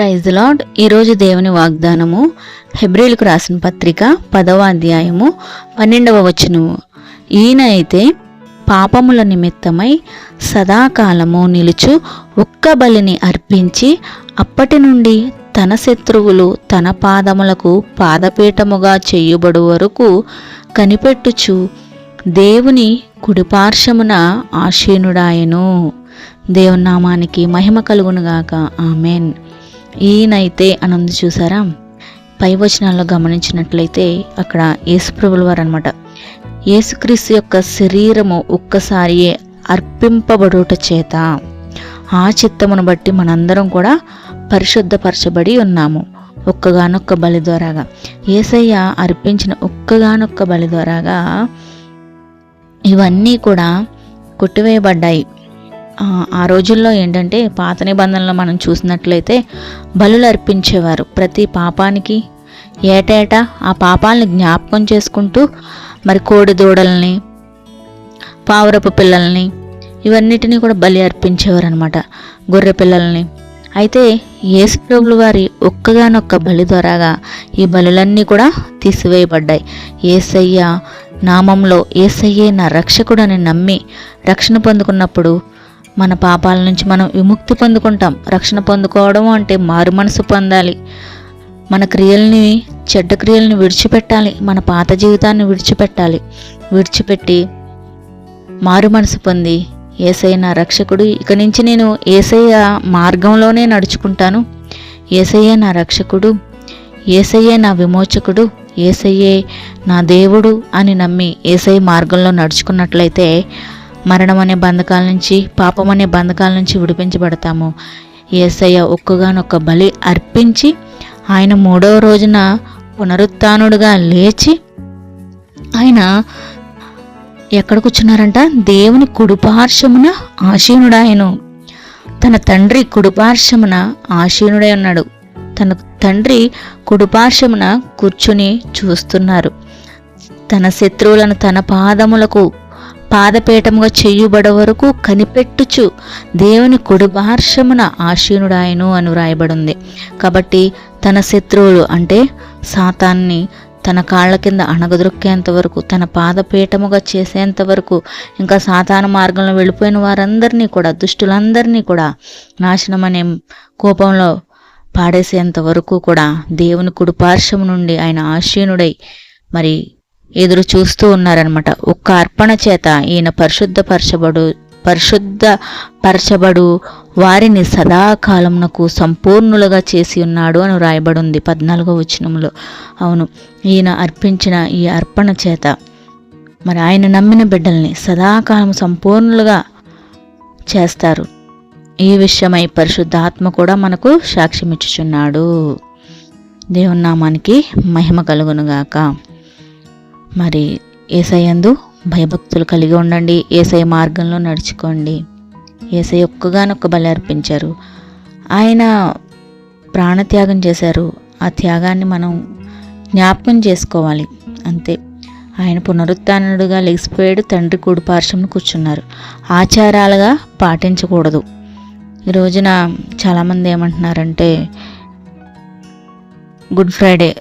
Praise lord ఈరోజు దేవుని వాగ్దానము హెబ్రిల్కు రాసిన పత్రిక పదవ అధ్యాయము పన్నెండవ వచనము. ఈయన అయితే పాపముల నిమిత్తమై సదాకాలము నిలుచు ఒక్క బలిని అర్పించి అప్పటి నుండి తన శత్రువులు తన పాదములకు పాదపీఠముగా చేయుబడు వరకు కనిపెట్టుచు దేవుని కుడిపార్శ్వమున ఆశీనుడాయను. దేవునామానికి మహిమ కలుగునుగాక. ఆమెన్. ఈయనైతే అనందు చూసారా? పై వచనాల్లో గమనించినట్లయితే అక్కడ యేసుప్రభుల వారు అనమాట యేసుక్రీస్తు యొక్క శరీరము ఒక్కసారి అర్పింపబడుట చేత ఆ చిత్తమును బట్టి మనందరం కూడా పరిశుద్ధపరచబడి ఉన్నాము. ఒక్కగానొక్క బలి ద్వారాగా. ఏసయ్య అర్పించిన ఒక్కగానొక్క బలి ద్వారాగా ఇవన్నీ కూడా కొట్టివేయబడ్డాయి. ఆ, రోజుల్లో ఏంటంటే పాత నిబంధనలు మనం చూసినట్లయితే బలులు అర్పించేవారు ప్రతి పాపానికి. ఏటేటా ఆ పాపాలని జ్ఞాపకం చేసుకుంటూ మరి కోడి దూడల్ని పావురపు పిల్లల్ని ఇవన్నిటినీ కూడా బలి అర్పించేవారు అనమాట గొర్రె పిల్లల్ని. అయితే యేసుప్రభుల వారి ఒక్కగానొక్క బలి ద్వారాగా ఈ బలులన్నీ కూడా తీసివేయబడ్డాయి. ఏసయ్య నామంలో ఏసయ్యే నా రక్షకుడని నమ్మి రక్షణ పొందుకున్నప్పుడు మన పాపాల నుంచి మనం విముక్తి పొందుకుంటాం. రక్షణ పొందుకోవడం అంటే మారు మనసు పొందాలి. మన క్రియల్ని చెడ్డ క్రియల్ని విడిచిపెట్టాలి. మన పాత జీవితాన్ని విడిచిపెట్టాలి. విడిచిపెట్టి మారు మనసు పొంది ఏసయ్య నా రక్షకుడు. ఇక నుంచి నేను ఏసయ్య మార్గంలోనే నడుచుకుంటాను. ఏసయ్యే నా రక్షకుడు. ఏసయ్యే నా విమోచకుడు. ఏసయ్యే నా దేవుడు అని నమ్మి ఏసై మార్గంలో నడుచుకున్నట్లయితే మరణం అనే బంధకాల నుంచి పాపం అనే బంధకాల నుంచి విడిపించబడతాము. ఏసయ్య ఒక్కగానొక్క బలి అర్పించి ఆయన మూడవ రోజున పునరుత్నుడుగా లేచి ఆయన ఎక్కడ కూర్చున్నారంట? దేవుని కుడిపార్శ్వమున ఆశీనుడాయను తన తండ్రి కుడిపార్శ్వమున ఆశీనుడై ఉన్నాడు. తన తండ్రి కుడిపార్శ్వమున కూర్చుని చూస్తున్నారు. తన శత్రువులను తన పాదములకు పాదపీఠముగా చెయ్యుబడ వరకు కనిపెట్టుచు దేవుని కుడిపార్శ్వమున ఆశీనుడాయను అని వ్రాయబడింది. కాబట్టి తన శత్రువులు అంటే సాతాన్ని తన కాళ్ళ కింద అణగదొక్కేంత వరకు తన పాదపీఠముగా చేసేంత వరకు ఇంకా సాతాన మార్గంలో వెళ్ళిపోయిన వారందరినీ కూడా దుష్టులందరినీ కూడా నాశనం అనే కోపంలో పాడేసేంత వరకు కూడా దేవుని కుడిపార్శ్వము నుండి ఆయన ఆశీనుడై మరి ఎదురు చూస్తూ ఉన్నారనమాట ఒక్క అర్పణ చేత ఈయన పరిశుద్ధపరచబడు పరిశుద్ధ పరచబడు వారిని సదాకాలమునకు సంపూర్ణులుగా చేసి ఉన్నాడు అని రాయబడి ఉంది పద్నాలుగో వచనంలో అవును ఈయన అర్పించిన ఈ అర్పణ చేత మరి ఆయన నమ్మిన బిడ్డల్ని సదాకాలం సంపూర్ణులుగా చేస్తారు. ఈ విషయమై పరిశుద్ధాత్మ కూడా మనకు సాక్ష్యమిచ్చుచున్నాడు. దేవునామానికి మహిమ కలుగునుగాక. మరి ఏసయ్యందు భయభక్తులు కలిగి ఉండండి. ఏసై మార్గంలో నడుచుకోండి. ఏసై ఒక్కగానొక్క బలి అర్పించారు. ఆయన ప్రాణత్యాగం చేశారు. ఆ త్యాగాన్ని మనం జ్ఞాపకం చేసుకోవాలి. అంతే. ఆయన పునరుత్నుడుగా లెగిసిపోయాడు తండ్రి కూడి పార్శ్వంలో కూర్చున్నారు. ఆచారాలుగా పాటించకూడదు. ఈ రోజున చాలామంది ఏమంటున్నారంటే గుడ్ ఫ్రైడే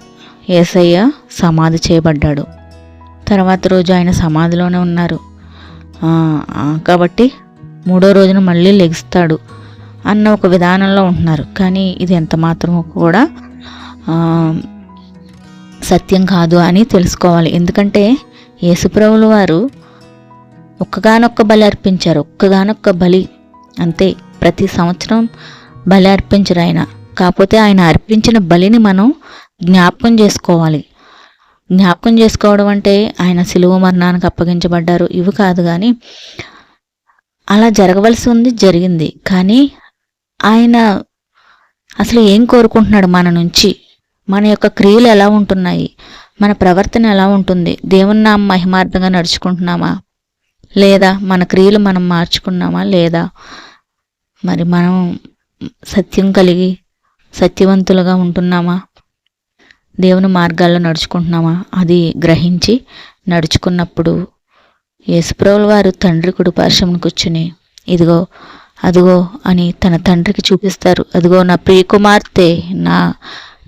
ఏసయ్య సమాధి చేయబడ్డాడు. తర్వాత రోజు ఆయన సమాధిలోనే ఉన్నారు. కాబట్టి మూడో రోజున మళ్ళీ లెగుస్తాడు అన్న ఒక విధానంలో ఉంటున్నారు. కానీ ఇది ఎంత మాత్రమో కూడా సత్యం కాదు అని తెలుసుకోవాలి. ఎందుకంటే యేసుప్రభులు వారు ఒక్కగానొక్క బలి అర్పించారు. ఒక్కగానొక్క బలి అంతే. ప్రతి సంవత్సరం బలి అర్పించరు ఆయన. కాకపోతే ఆయన అర్పించిన బలిని మనం జ్ఞాపకం చేసుకోవాలి. జ్ఞాపకం చేసుకోవడం అంటే ఆయన సిలువ మరణానికి అప్పగించబడ్డారు. ఇవి కాదు కానీ అలా జరగవలసి ఉంది జరిగింది. కానీ ఆయన అసలు ఏం కోరుకుంటున్నాడు మన నుంచి? మన యొక్క క్రియలు ఎలా ఉంటున్నాయి? మన ప్రవర్తన ఎలా ఉంటుంది? దేవుని నామ మహిమార్థంగా నడుచుకుంటున్నామా? లేదా మన క్రియలు మనం మార్చుకున్నామా? లేదా మరి మనం సత్యం కలిగి సత్యవంతులుగా ఉంటున్నామా? దేవుని మార్గాల్లో నడుచుకుంటున్నామా? అది గ్రహించి నడుచుకున్నప్పుడు యేసుప్రభుల వారు తండ్రి కుడి కూర్చుని ఇదిగో అదిగో అని తన తండ్రికి చూపిస్తారు. అదిగో నా ప్రియకుమార్తె నా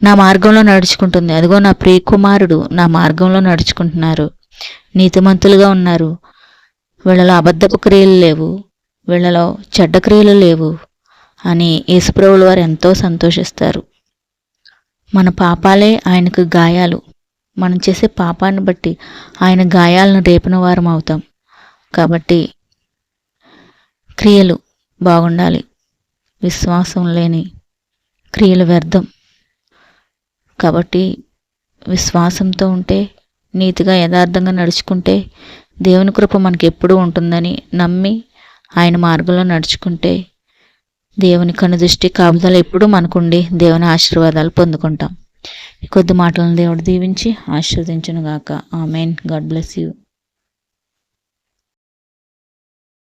నా మార్గంలో నడుచుకుంటుంది. అదిగో నా ప్రియకుమారుడు నా మార్గంలో నడుచుకుంటున్నారు. నీతిమంతులుగా ఉన్నారు. వీళ్ళలో అబద్ధపు క్రియలు లేవు. వీళ్ళలో చెడ్డ క్రియలు లేవు అని యేసుప్రభులు వారు ఎంతో సంతోషిస్తారు. మన పాపాలే ఆయనకు గాయాలు. మనం చేసే పాపాన్ని బట్టి ఆయన గాయాలను రేపిన వారం అవుతాం. కాబట్టి క్రియలు బాగుండాలి. విశ్వాసం లేని క్రియలు వ్యర్థం. కాబట్టి విశ్వాసంతో ఉంటే నీతిగా యథార్థంగా నడుచుకుంటే దేవుని కృప మనకి ఎప్పుడూ ఉంటుందని నమ్మి ఆయన మార్గంలో నడుచుకుంటే దేవుని కనుదృష్టి కాపుదలు ఎప్పుడూ మనకుండి దేవుని ఆశీర్వాదాలు పొందుకుంటాం. కొద్ది మాటలను దేవుడు దీవించి ఆశీర్వదించును గాక ఆమెన్. God bless you.